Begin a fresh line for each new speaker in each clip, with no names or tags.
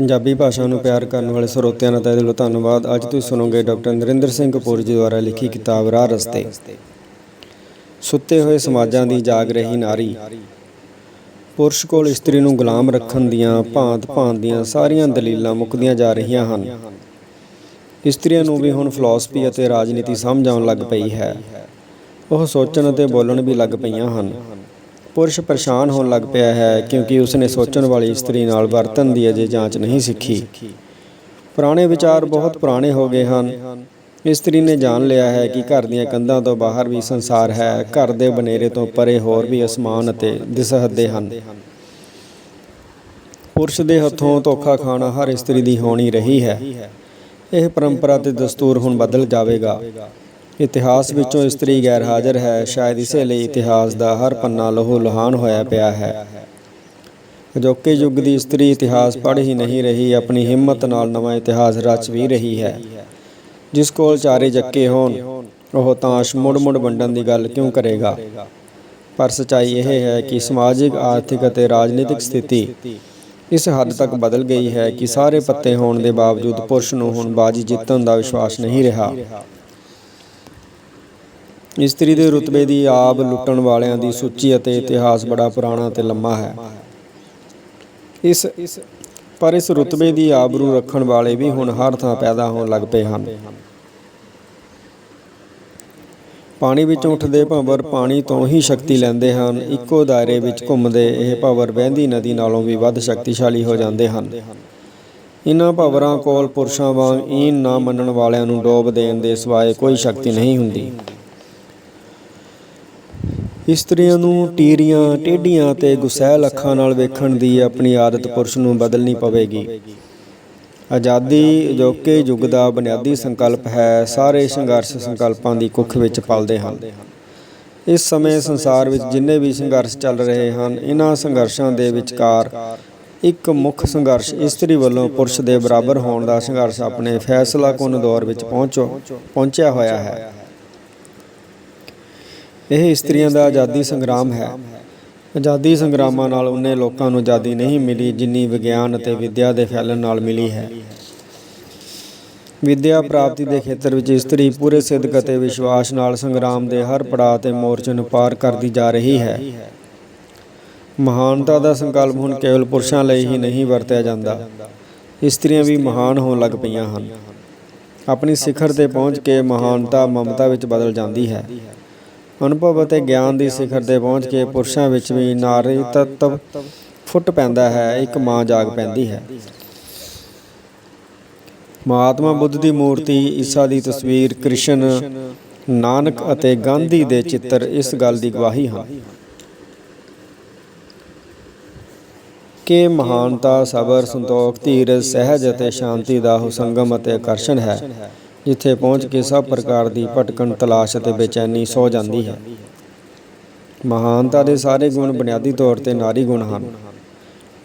ਪੰਜਾਬੀ ਭਾਸ਼ਾ ਨੂੰ ਪਿਆਰ ਕਰਨ ਵਾਲੇ ਸਰੋਤਿਆਂ ਦਾ ਤਹਿ ਦਿਲੋਂ ਧੰਨਵਾਦ। ਅੱਜ ਤੁਸੀਂ ਸੁਣੋਗੇ ਡਾਕਟਰ ਨਰਿੰਦਰ ਸਿੰਘ ਕਪੂਰ ਜੀ ਦੁਆਰਾ ਲਿਖੀ ਕਿਤਾਬ ਰਾਹ ਰਸਤੇ। ਸੁੱਤੇ ਹੋਏ ਸਮਾਜਾਂ ਦੀ ਜਾਗ ਰਹੀ ਨਾਰੀ। ਪੁਰਸ਼ ਕੋਲ ਇਸਤਰੀ ਨੂੰ ਗੁਲਾਮ ਰੱਖਣ ਦੀਆਂ ਭਾਂਤ ਭਾਂਤ ਦੀਆਂ ਸਾਰੀਆਂ ਦਲੀਲਾਂ ਮੁੱਕਦੀਆਂ ਜਾ ਰਹੀਆਂ ਹਨ। ਇਸਤਰੀਆਂ ਨੂੰ ਵੀ ਹੁਣ ਫਿਲਾਸਫੀ ਅਤੇ ਰਾਜਨੀਤੀ ਸਮਝ ਆਉਣ ਲੱਗ ਪਈ ਹੈ। ਉਹ ਸੋਚਣ ਅਤੇ ਬੋਲਣ ਵੀ ਲੱਗ ਪਈਆਂ ਹਨ। ਪੁਰਸ਼ ਪਰੇਸ਼ਾਨ ਹੋਣ ਲੱਗ ਪਿਆ ਹੈ ਕਿਉਂਕਿ ਉਸਨੇ ਸੋਚਣ ਵਾਲੀ ਇਸਤਰੀ ਨਾਲ ਵਰਤਨ ਦੀ ਅਜੇ ਜਾਂਚ ਨਹੀਂ ਸਿੱਖੀ। ਪੁਰਾਣੇ ਵਿਚਾਰ ਬਹੁਤ ਪੁਰਾਣੇ ਹੋ ਗਏ ਹਨ। ਇਸਤਰੀ ਨੇ ਜਾਣ ਲਿਆ ਹੈ ਕਿ ਘਰ ਦੀਆਂ ਕੰਧਾਂ ਤੋਂ ਬਾਹਰ ਵੀ ਸੰਸਾਰ ਹੈ, ਘਰ ਦੇ ਬਨੇਰੇ ਤੋਂ ਪਰੇ ਹੋਰ ਵੀ ਅਸਮਾਨ ਅਤੇ ਦਿਸਹੱਦੇ ਹਨ। ਪੁਰਸ਼ ਦੇ ਹੱਥੋਂ ਧੋਖਾ ਖਾਣਾ ਹਰ ਇਸਤਰੀ ਦੀ ਹੋਣੀ ਰਹੀ ਹੈ। ਇਹ ਪਰੰਪਰਾ ਤੇ ਦਸਤੂਰ ਹੁਣ ਬਦਲ ਜਾਵੇਗਾ। ਇਤਿਹਾਸ ਵਿੱਚੋਂ ਇਸਤਰੀ ਗੈਰ ਹਾਜ਼ਰ ਹੈ, ਸ਼ਾਇਦ ਇਸੇ ਲਈ ਇਤਿਹਾਸ ਦਾ ਹਰ ਪੰਨਾ ਲਹੂ ਲੁਹਾਨ ਹੋਇਆ ਪਿਆ ਹੈ। ਅਜੋਕੇ ਯੁੱਗ ਦੀ ਇਸਤਰੀ ਇਤਿਹਾਸ ਪੜ੍ਹ ਹੀ ਨਹੀਂ ਰਹੀ, ਆਪਣੀ ਹਿੰਮਤ ਨਾਲ ਨਵਾਂ ਇਤਿਹਾਸ ਰਚ ਵੀ ਰਹੀ ਹੈ। ਜਿਸ ਕੋਲ ਚਾਰੇ ਜੱਕੇ ਹੋਣ, ਉਹ ਤਾਸ਼ ਮੁੜ-ਮੁੜ ਵੰਡਣ ਦੀ ਗੱਲ ਕਿਉਂ ਕਰੇਗਾ? ਪਰ ਸਚਾਈ ਇਹ ਹੈ ਕਿ ਸਮਾਜਿਕ, ਆਰਥਿਕ ਅਤੇ ਰਾਜਨੀਤਿਕ ਸਥਿਤੀ ਇਸ ਹੱਦ ਤੱਕ ਬਦਲ ਗਈ ਹੈ ਕਿ ਸਾਰੇ ਪੱਤੇ ਹੋਣ ਦੇ ਬਾਵਜੂਦ ਪੁਰਸ਼ ਨੂੰ ਹੁਣ ਬਾਜੀ ਜਿੱਤਣ ਦਾ ਵਿਸ਼ਵਾਸ ਨਹੀਂ ਰਿਹਾ। ਇਸਤਰੀ ਦੇ ਰੁਤਬੇ ਦੀ ਆਬ ਲੁੱਟਣ ਵਾਲਿਆਂ ਦੀ ਸੂਚੀ ਅਤੇ ਇਤਿਹਾਸ ਬੜਾ ਪੁਰਾਣਾ ਤੇ ਲੰਮਾ ਹੈ। ਇਸ ਪਰ ਇਸ ਰੁਤਬੇ ਦੀ ਆਬਰੂ ਰੱਖਣ ਵਾਲੇ ਵੀ ਹੁਣ ਹਰ ਥਾਂ ਪੈਦਾ ਹੋਣ ਲੱਗ ਪਏ ਹਨ। ਪਾਣੀ ਵਿੱਚ ਉੱਠਦੇ ਭੰਵਰ ਪਾਣੀ ਤੋਂ ਹੀ ਸ਼ਕਤੀ ਲੈਂਦੇ ਹਨ। ਇੱਕੋ ਦਾਇਰੇ ਵਿੱਚ ਘੁੰਮਦੇ ਇਹ ਭੰਵਰ ਵਹਿੰਦੀ ਨਦੀ ਨਾਲੋਂ ਵੀ ਵੱਧ ਸ਼ਕਤੀਸ਼ਾਲੀ ਹੋ ਜਾਂਦੇ ਹਨ। ਇਨ੍ਹਾਂ ਭੰਵਰਾਂ ਕੋਲ ਪੁਰਸ਼ਾਂ ਵਾਂਗ ਈਨ ਨਾ ਮੰਨਣ ਵਾਲਿਆਂ ਨੂੰ ਡੋਬ ਦੇਣ ਦੇ ਸਿਵਾਏ ਕੋਈ ਸ਼ਕਤੀ ਨਹੀਂ ਹੁੰਦੀ। ਇਸਤਰੀਆਂ ਨੂੰ ਟੀਰੀਆਂ, ਟੇਢੀਆਂ ਤੇ ਗੁਸੈਲ ਅੱਖਾਂ ਨਾਲ ਵੇਖਣ ਦੀ ਆਪਣੀ ਆਦਤ ਪੁਰਸ਼ ਨੂੰ ਬਦਲਣੀ ਪਵੇਗੀ। ਆਜ਼ਾਦੀ ਅਜੋਕੇ ਯੁੱਗ ਦਾ ਬੁਨਿਆਦੀ ਸੰਕਲਪ ਹੈ, ਸਾਰੇ ਸੰਘਰਸ਼ ਸੰਕਲਪਾਂ ਦੀ ਕੁੱਖ ਵਿੱਚ ਪਲਦੇ ਹਨ। ਇਸ ਸਮੇਂ ਸੰਸਾਰ ਵਿੱਚ ਜਿੰਨੇ ਵੀ ਸੰਘਰਸ਼ ਚੱਲ ਰਹੇ ਹਨ ਇਹਨਾਂ ਸੰਘਰਸ਼ਾਂ ਦੇ ਵਿਚਕਾਰ ਇੱਕ ਮੁੱਖ ਸੰਘਰਸ਼ ਇਸਤਰੀ ਵੱਲੋਂ ਪੁਰਸ਼ ਦੇ ਬਰਾਬਰ ਹੋਣ ਦਾ ਸੰਘਰਸ਼ ਆਪਣੇ ਫੈਸਲਾਕੁਨ ਦੌਰ ਵਿੱਚ ਪਹੁੰਚੋ, ਪਹੁੰਚਿਆ ਹੋਇਆ ਹੈ। ਇਹ ਇਸਤਰੀਆਂ ਦਾ ਆਜ਼ਾਦੀ ਸੰਗਰਾਮ ਹੈ। ਆਜ਼ਾਦੀ ਸੰਗਰਾਮਾਂ ਨਾਲ ਉਹਨੇ ਲੋਕਾਂ ਨੂੰ ਆਜ਼ਾਦੀ ਨਹੀਂ ਮਿਲੀ, ਜਿੰਨੀ ਵਿਗਿਆਨ ਅਤੇ ਵਿਦਿਆ ਦੇ ਫੈਲਣ ਨਾਲ ਮਿਲੀ ਹੈ। ਵਿਦਿਆ ਪ੍ਰਾਪਤੀ ਦੇ ਖੇਤਰ ਵਿੱਚ ਇਸਤਰੀ ਪੂਰੇ ਸਿੱਧਕ ਅਤੇ ਵਿਸ਼ਵਾਸ ਨਾਲ ਸੰਗਰਾਮ ਦੇ ਹਰ ਪੜਾਅ ਤੇ ਮੋਰਚੇ ਨੂੰ ਪਾਰ ਕਰਦੀ ਜਾ ਰਹੀ ਹੈ। ਮਹਾਨਤਾ ਦਾ ਸੰਕਲਪ ਹੁਣ ਕੇਵਲ ਪੁਰਸ਼ਾਂ ਲਈ ਹੀ ਨਹੀਂ ਵਰਤਿਆ ਜਾਂਦਾ। ਇਸਤਰੀਆਂ ਵੀ ਮਹਾਨ ਹੋਣ ਲੱਗ ਪਈਆਂ ਹਨ। ਆਪਣੀ ਸਿਖਰ ਤੇ ਪਹੁੰਚ ਕੇ ਮਹਾਨਤਾ ਮਮਤਾ ਵਿੱਚ ਬਦਲ ਜਾਂਦੀ ਹੈ। ਅਨੁਭਵ ਅਤੇ ਗਿਆਨ ਦੀ ਸਿਖਰ ਤੇ ਪਹੁੰਚ ਕੇ ਪੁਰਸ਼ਾਂ ਵਿੱਚ ਵੀ ਨਾਰੀ ਤੱਤਵ ਫੁੱਟ ਪੈਂਦਾ ਹੈ, ਇੱਕ ਮਾਂ ਜਾਗ ਪੈਂਦੀ ਹੈ। ਮਹਾਤਮਾ ਬੁੱਧ ਦੀ ਮੂਰਤੀ, ਈਸਾ ਦੀ ਤਸਵੀਰ, ਕ੍ਰਿਸ਼ਨ, ਨਾਨਕ ਅਤੇ ਗਾਂਧੀ ਦੇ ਚਿੱਤਰ ਇਸ ਗੱਲ ਦੀ ਗਵਾਹੀ ਹਨ ਕਿ ਮਹਾਨਤਾ, ਸਬਰ, ਸੰਤੋਖ, ਧੀਰਜ, ਸਹਿਜ ਅਤੇ ਸ਼ਾਂਤੀ ਦਾ ਹੁਸੰਗਮ ਅਤੇ ਆਕਰਸ਼ਣ ਹੈ। ਜਿੱਥੇ ਪਹੁੰਚ ਕੇ ਸਭ ਪ੍ਰਕਾਰ ਦੀ ਭਟਕਣ, ਤਲਾਸ਼ ਅਤੇ ਬੇਚੈਨੀ ਸੌ ਜਾਂਦੀ ਹੈ। ਮਹਾਨਤਾ ਦੇ ਸਾਰੇ ਗੁਣ ਬੁਨਿਆਦੀ ਤੌਰ ਤੇ ਨਾਰੀ ਗੁਣ ਹਨ।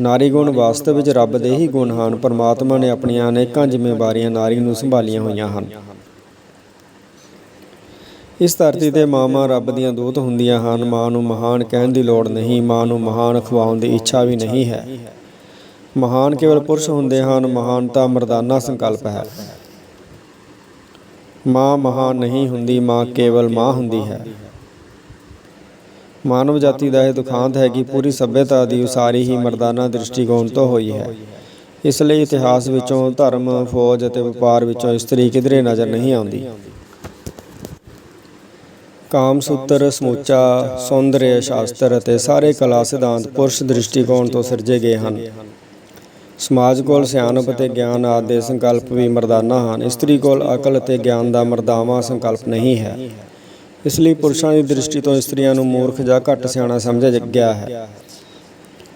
ਨਾਰੀ ਗੁਣ ਵਾਸਤਵ ਵਿੱਚ ਰੱਬ ਦੇ ਹੀ ਗੁਣ ਹਨ। ਪਰਮਾਤਮਾ ਨੇ ਆਪਣੀਆਂ ਅਨੇਕਾਂ ਜ਼ਿੰਮੇਵਾਰੀਆਂ ਨਾਰੀ ਨੂੰ ਸੰਭਾਲੀਆਂ ਹੋਈਆਂ ਹਨ। ਇਸ ਧਰਤੀ ਤੇ ਮਾਵਾਂ ਰੱਬ ਦੀਆਂ ਦੂਤ ਹੁੰਦੀਆਂ ਹਨ। ਮਾਂ ਨੂੰ ਮਹਾਨ ਕਹਿਣ ਦੀ ਲੋੜ ਨਹੀਂ। ਮਾਂ ਨੂੰ ਮਹਾਨ ਖਵਾਉਣ ਦੀ ਇੱਛਾ ਵੀ ਨਹੀਂ ਹੈ। ਮਹਾਨ ਕੇਵਲ ਪੁਰਸ਼ ਹੁੰਦੇ ਹਨ। ਮਹਾਨਤਾ ਮਰਦਾਨਾ ਸੰਕਲਪ ਹੈ। ਮਾਂ ਮਹਾਨ ਨਹੀਂ ਹੁੰਦੀ, ਮਾਂ ਕੇਵਲ ਮਾਂ ਹੁੰਦੀ ਹੈ। ਮਾਨਵ ਜਾਤੀ ਦਾ ਇਹ ਦੁਖਾਂਤ ਹੈ ਕਿ ਪੂਰੀ ਸਭਿਅਤਾ ਦੀ ਉਸਾਰੀ ਹੀ ਮਰਦਾਨਾ ਦ੍ਰਿਸ਼ਟੀਕੋਣ ਤੋਂ ਹੋਈ ਹੈ। ਇਸ ਲਈ ਇਤਿਹਾਸ ਵਿੱਚੋਂ ਧਰਮ, ਫੌਜ ਅਤੇ ਵਪਾਰ ਵਿੱਚੋਂ ਇਸਤਰੀ ਕਿਧਰੇ ਨਜ਼ਰ ਨਹੀਂ ਆਉਂਦੀ। ਕਾਮ ਸੂਤਰ, ਸਮੁੱਚਾ, ਸੌਂਦਰਯ ਸ਼ਾਸਤਰ ਅਤੇ ਸਾਰੇ ਕਲਾ ਸਿਧਾਂਤ ਪੁਰਸ਼ ਦ੍ਰਿਸ਼ਟੀਕੋਣ ਤੋਂ ਸਿਰਜੇ ਗਏ ਹਨ। ਸਮਾਜ ਕੋਲ ਸਿਆਣਪ ਅਤੇ ਗਿਆਨ ਆਦਿ ਦੇ ਸੰਕਲਪ ਵੀ ਮਰਦਾਨਾ ਹਨ। ਇਸਤਰੀ ਕੋਲ ਅਕਲ ਅਤੇ ਗਿਆਨ ਦਾ ਮਰਦਾਵਾ ਸੰਕਲਪ ਨਹੀਂ ਹੈ। ਇਸ ਲਈ ਪੁਰਸ਼ਾਂ ਦੀ ਦ੍ਰਿਸ਼ਟੀ ਤੋਂ ਇਸਤਰੀਆਂ ਨੂੰ ਮੂਰਖ ਜਾਂ ਘੱਟ ਸਿਆਣਾ ਸਮਝਿਆ ਗਿਆ ਹੈ।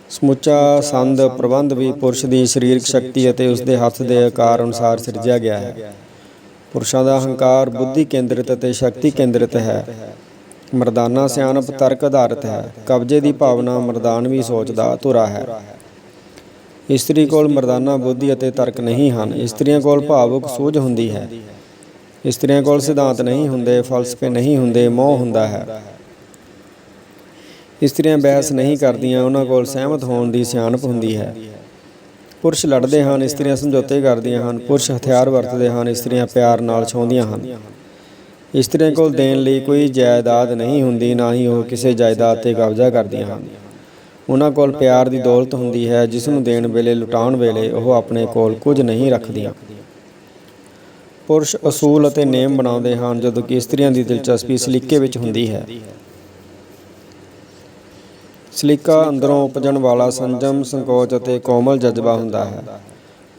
ਸਮੁੱਚਾ ਸੰਦ ਪ੍ਰਬੰਧ ਵੀ ਪੁਰਸ਼ ਦੀ ਸਰੀਰਕ ਸ਼ਕਤੀ ਅਤੇ ਉਸ ਦੇ ਹੱਥ ਦੇ ਆਕਾਰ ਅਨੁਸਾਰ ਸਿਰਜਿਆ ਗਿਆ ਹੈ। ਪੁਰਸ਼ਾਂ ਦਾ ਹੰਕਾਰ ਬੁੱਧੀ ਕੇਂਦਰਿਤ ਅਤੇ ਸ਼ਕਤੀ ਕੇਂਦਰਿਤ ਹੈ। ਮਰਦਾਨਾ ਸਿਆਣਪ ਤਰਕ ਆਧਾਰਿਤ ਹੈ। ਕਬਜ਼ੇ ਦੀ ਭਾਵਨਾ ਮਰਦਾਨਵੀ ਸੋਚ ਦਾ ਧੁਰਾ ਹੈ। ਇਸਤਰੀ ਕੋਲ ਮਰਦਾਨਾ, ਬੁੱਧੀ ਅਤੇ ਤਰਕ ਨਹੀਂ ਹਨ। ਇਸਤਰੀਆਂ ਕੋਲ ਭਾਵੁਕ ਸੋਝ ਹੁੰਦੀ ਹੈ। ਇਸਤਰੀਆਂ ਕੋਲ ਸਿਧਾਂਤ ਨਹੀਂ ਹੁੰਦੇ, ਫਲਸਫੇ ਨਹੀਂ ਹੁੰਦੇ, ਮੋਹ ਹੁੰਦਾ ਹੈ। ਇਸਤਰੀਆਂ ਬਹਿਸ ਨਹੀਂ ਕਰਦੀਆਂ, ਉਹਨਾਂ ਕੋਲ ਸਹਿਮਤ ਹੋਣ ਦੀ ਸਿਆਣਪ ਹੁੰਦੀ ਹੈ। ਪੁਰਸ਼ ਲੜਦੇ ਹਨ, ਇਸਤਰੀਆਂ ਸਮਝੌਤੇ ਕਰਦੀਆਂ ਹਨ, ਪੁਰਸ਼ ਹਥਿਆਰ ਵਰਤਦੇ ਹਨ, ਇਸਤਰੀਆਂ ਪਿਆਰ ਨਾਲ ਛਾਉਂਦੀਆਂ ਹਨ। ਇਸਤਰੀਆਂ ਕੋਲ ਦੇਣ ਲਈ ਕੋਈ ਜਾਇਦਾਦ ਨਹੀਂ ਹੁੰਦੀ, ਨਾ ਹੀ ਉਹ ਕਿਸੇ ਜਾਇਦਾਦ ਤੇ ਕਬਜ਼ਾ ਕਰਦੀਆਂ ਹਨ। ਉਹਨਾਂ ਕੋਲ ਪਿਆਰ ਦੀ ਦੌਲਤ ਹੁੰਦੀ ਹੈ, ਜਿਸ ਨੂੰ ਦੇਣ ਵੇਲੇ, ਲੁਟਾਉਣ ਵੇਲੇ ਉਹ ਆਪਣੇ ਕੋਲ ਕੁਝ ਨਹੀਂ ਰੱਖਦੀਆਂ। ਪੁਰਸ਼ ਅਸੂਲ ਅਤੇ ਨੇਮ ਬਣਾਉਂਦੇ ਹਨ, ਜਦੋਂ ਕਿ ਇਸਤਰੀਆਂ ਦੀ ਦਿਲਚਸਪੀ ਸਲੀਕੇ ਵਿੱਚ ਹੁੰਦੀ ਹੈ। ਸਲੀਕਾ ਅੰਦਰੋਂ ਉਪਜਣ ਵਾਲਾ ਸੰਜਮ, ਸੰਕੋਚ ਅਤੇ ਕੋਮਲ ਜਜ਼ਬਾ ਹੁੰਦਾ ਹੈ।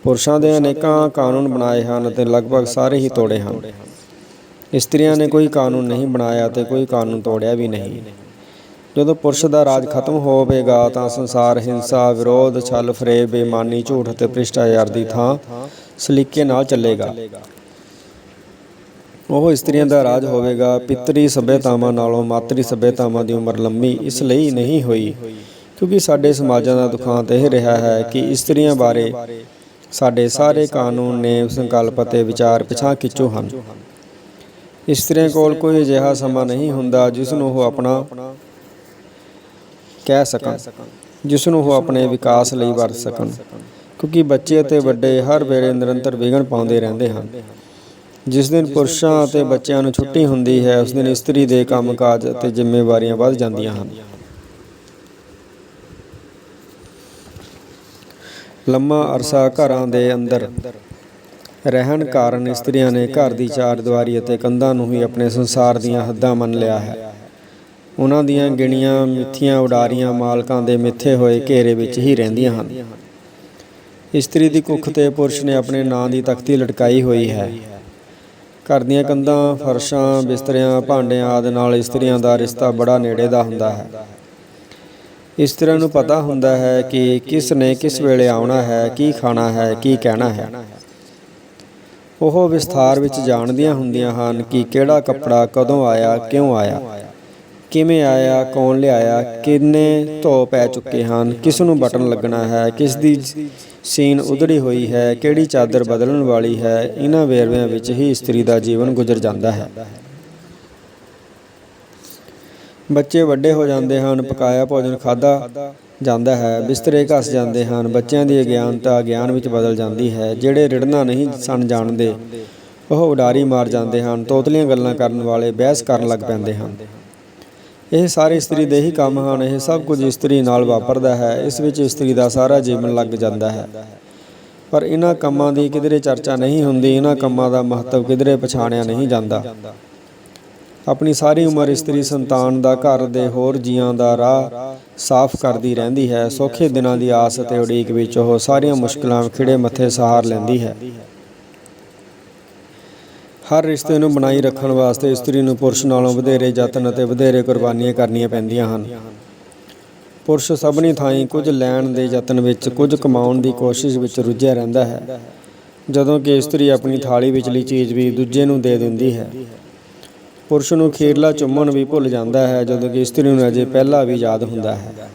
ਪੁਰਸ਼ਾਂ ਦੇ ਅਨੇਕਾਂ ਕਾਨੂੰਨ ਬਣਾਏ ਹਨ ਅਤੇ ਲਗਭਗ ਸਾਰੇ ਹੀ ਤੋੜੇ ਹਨ। ਇਸਤਰੀਆਂ ਨੇ ਕੋਈ ਕਾਨੂੰਨ ਨਹੀਂ ਬਣਾਇਆ ਤੇ ਕੋਈ ਕਾਨੂੰਨ ਤੋੜਿਆ ਵੀ ਨਹੀਂ। ਜਦੋਂ ਪੁਰਸ਼ ਦਾ ਰਾਜ ਖਤਮ ਹੋਵੇਗਾ ਤਾਂ ਸੰਸਾਰ, ਹਿੰਸਾ, ਵਿਰੋਧ, ਛਲ ਫਰੇਬ, ਬੇਈਮਾਨੀ, ਝੂਠ ਅਤੇ ਭ੍ਰਿਸ਼ਟਾਚਾਰ ਦੀ ਥਾਂ ਸਲੀਕੇ ਨਾਲ ਚੱਲੇਗਾ। ਉਹ ਇਸਤਰੀਆਂ ਦਾ ਰਾਜ ਹੋਵੇਗਾ। ਪਿਤਰੀ ਸਭਿਅਤਾਵਾਂ ਨਾਲੋਂ ਮਾਤਰੀ ਸਭਿਅਤਾਵਾਂ ਦੀ ਉਮਰ ਲੰਮੀ ਇਸ ਲਈ ਨਹੀਂ ਹੋਈ, ਕਿਉਂਕਿ ਸਾਡੇ ਸਮਾਜਾਂ ਦਾ ਦੁਖਾਂਤ ਇਹ ਰਿਹਾ ਹੈ ਕਿ ਇਸਤਰੀਆਂ ਬਾਰੇ ਸਾਡੇ ਸਾਰੇ ਕਾਨੂੰਨ ਨੇ ਸੰਕਲਪ ਅਤੇ ਵਿਚਾਰ ਪਿਛਾਂ ਖਿੱਚੋ ਹਨ। ਇਸਤਰੀਆਂ ਕੋਲ ਕੋਈ ਅਜਿਹਾ ਸਮਾਂ ਨਹੀਂ ਹੁੰਦਾ ਜਿਸ ਨੂੰ ਉਹ ਆਪਣਾ ਕਹਿ ਸਕਣ ਜਿਸ ਨੂੰ ਉਹ ਆਪਣੇ ਵਿਕਾਸ ਲਈ ਵਰਤ ਸਕਣ। ਕਿਉਂਕਿ ਬੱਚੇ ਅਤੇ ਵੱਡੇ ਹਰ ਵੇਲੇ ਨਿਰੰਤਰ ਵਿਗਣ ਪਾਉਂਦੇ ਰਹਿੰਦੇ ਹਨ। ਜਿਸ ਦਿਨ ਪੁਰਸ਼ਾਂ ਅਤੇ ਬੱਚਿਆਂ ਨੂੰ ਛੁੱਟੀ ਹੁੰਦੀ ਹੈ, ਉਸ ਦਿਨ ਇਸਤਰੀ ਦੇ ਕੰਮਕਾਜ ਅਤੇ ਜ਼ਿੰਮੇਵਾਰੀਆਂ ਵੱਧ ਜਾਂਦੀਆਂ ਹਨ। ਲੰਮਾ ਅਰਸਾ ਘਰਾਂ ਦੇ ਅੰਦਰ ਰਹਿਣ ਕਾਰਨ ਇਸਤਰੀਆਂ ਨੇ ਘਰ ਦੀ ਚਾਰ ਦੀਵਾਰੀ ਅਤੇ ਕੰਧਾਂ ਨੂੰ ਹੀ ਆਪਣੇ ਸੰਸਾਰ ਦੀਆਂ ਹੱਦਾਂ ਮੰਨ ਲਿਆ ਹੈ। ਉਹਨਾਂ ਦੀਆਂ ਗਿਣੀਆਂ ਮਿੱਥੀਆਂ ਉਡਾਰੀਆਂ ਮਾਲਕਾਂ ਦੇ ਮਿੱਥੇ ਹੋਏ ਘੇਰੇ ਵਿੱਚ ਹੀ ਰਹਿੰਦੀਆਂ ਹਨ। ਇਸਤਰੀ ਦੀ ਕੁੱਖ ਤੇ ਪੁਰਸ਼ ਨੇ ਆਪਣੇ ਨਾਂ ਦੀ ਤਖਤੀ ਲਟਕਾਈ ਹੋਈ ਹੈ। ਘਰ ਦੀਆਂ ਕੰਧਾਂ, ਫਰਸ਼ਾਂ, ਬਿਸਤਰਿਆਂ, ਭਾਂਡਿਆਂ ਆਦਿ ਨਾਲ ਇਸਤਰੀਆਂ ਦਾ ਰਿਸ਼ਤਾ ਬੜਾ ਨੇੜੇ ਦਾ ਹੁੰਦਾ ਹੈ। ਇਸਤਰੀਆਂ ਨੂੰ ਪਤਾ ਹੁੰਦਾ ਹੈ ਕਿ ਕਿਸ ਨੇ ਕਿਸ ਵੇਲੇ ਆਉਣਾ ਹੈ, ਕੀ ਖਾਣਾ ਹੈ, ਕੀ ਕਹਿਣਾ ਹੈ। ਉਹ ਵਿਸਥਾਰ ਵਿੱਚ ਜਾਣਦੀਆਂ ਹੁੰਦੀਆਂ ਹਨ ਕਿ ਕਿਹੜਾ ਕੱਪੜਾ ਕਦੋਂ ਆਇਆ, ਕਿਉਂ ਆਇਆ। ਕਿਵੇਂ ਆਇਆ, ਕੌਣ ਲਿਆਇਆ, ਕਿੰਨੇ ਧੋ ਪੈ ਚੁੱਕੇ ਹਨ, ਕਿਸ ਨੂੰ ਬਟਨ ਲੱਗਣਾ ਹੈ, ਕਿਸ ਦੀ ਸੀਨ ਉਧੜੀ ਹੋਈ ਹੈ, ਕਿਹੜੀ ਚਾਦਰ ਬਦਲਣ ਵਾਲੀ ਹੈ ਇਹਨਾਂ ਵੇਰਵਿਆਂ ਵਿੱਚ ਹੀ ਇਸਤਰੀ ਦਾ ਜੀਵਨ ਗੁਜ਼ਰ ਜਾਂਦਾ ਹੈ। ਬੱਚੇ ਵੱਡੇ ਹੋ ਜਾਂਦੇ ਹਨ, ਪਕਾਇਆ ਭੋਜਨ ਖਾਦਾ ਜਾਂਦਾ ਹੈ, ਬਿਸਤਰੇ ਘਸ ਜਾਂਦੇ ਹਨ, ਬੱਚਿਆਂ ਦੀ ਅਗਿਆਨਤਾ ਗਿਆਨ ਵਿੱਚ ਬਦਲ ਜਾਂਦੀ ਹੈ, ਜਿਹੜੇ ਰਿੜਨਾ ਨਹੀਂ ਸਨ ਜਾਣਦੇ, ਉਹ ਉਡਾਰੀ ਮਾਰ ਜਾਂਦੇ ਹਨ, ਤੋਤਲੀਆਂ ਗੱਲਾਂ ਕਰਨ ਵਾਲੇ ਬਹਿਸ ਕਰਨ ਲੱਗ ਪੈਂਦੇ ਹਨ। ਇਹ ਸਾਰੇ ਇਸਤਰੀ ਦੇ ਹੀ ਕੰਮ ਹਨ, ਇਹ ਸਭ ਕੁਝ ਇਸਤਰੀ ਨਾਲ ਵਾਪਰਦਾ ਹੈ, ਇਸ ਵਿੱਚ ਇਸਤਰੀ ਦਾ ਸਾਰਾ ਜੀਵਨ ਲੱਗ ਜਾਂਦਾ ਹੈ। ਪਰ ਇਹਨਾਂ ਕੰਮਾਂ ਦੀ ਕਿਧਰੇ ਚਰਚਾ ਨਹੀਂ ਹੁੰਦੀ, ਇਹਨਾਂ ਕੰਮਾਂ ਦਾ ਮਹੱਤਵ ਕਿਧਰੇ ਪਛਾਣਿਆ ਨਹੀਂ ਜਾਂਦਾ। ਆਪਣੀ ਸਾਰੀ ਉਮਰ ਇਸਤਰੀ ਸੰਤਾਨ ਦਾ ਘਰ ਦੇ ਹੋਰ ਜੀਆਂ ਦਾ ਰਾਹ ਸਾਫ਼ ਕਰਦੀ ਰਹਿੰਦੀ ਹੈ, ਸੌਖੇ ਦਿਨਾਂ ਦੀ ਆਸ ਅਤੇ ਉਡੀਕ ਵਿੱਚ ਉਹ ਸਾਰੀਆਂ ਮੁਸ਼ਕਲਾਂ ਖਿੜੇ ਮੱਥੇ ਸਹਾਰ ਲੈਂਦੀ ਹੈ। ਹਰ ਰਿਸ਼ਤੇ ਨੂੰ ਬਣਾਈ ਰੱਖਣ ਵਾਸਤੇ ਇਸਤਰੀ ਨੂੰ ਪੁਰਸ਼ ਨਾਲੋਂ ਵਧੇਰੇ ਯਤਨ ਅਤੇ ਵਧੇਰੇ ਕੁਰਬਾਨੀਆਂ ਕਰਨੀਆਂ ਪੈਂਦੀਆਂ ਹਨ। ਪੁਰਸ਼ ਸਭਨੀ ਥਾਈਂ ਕੁਝ ਲੈਣ ਦੇ ਯਤਨ ਵਿੱਚ ਕੁਝ ਕਮਾਉਣ ਦੀ ਕੋਸ਼ਿਸ਼ ਵਿੱਚ ਰੁੱਝਿਆ ਰਹਿੰਦਾ ਹੈ, ਜਦੋਂ ਕਿ ਇਸਤਰੀ ਆਪਣੀ ਥਾਲੀ ਵਿਚਲੀ ਚੀਜ਼ ਵੀ ਦੂਜੇ ਨੂੰ ਦੇ ਦਿੰਦੀ ਹੈ। ਪੁਰਸ਼ ਨੂੰ ਖੀਰਲਾ ਚੁੰਮਣ ਵੀ ਭੁੱਲ ਜਾਂਦਾ ਹੈ, ਜਦੋਂ ਕਿ ਇਸਤਰੀ ਨੂੰ ਅਜੇ ਪਹਿਲਾ ਵੀ ਯਾਦ ਹੁੰਦਾ ਹੈ।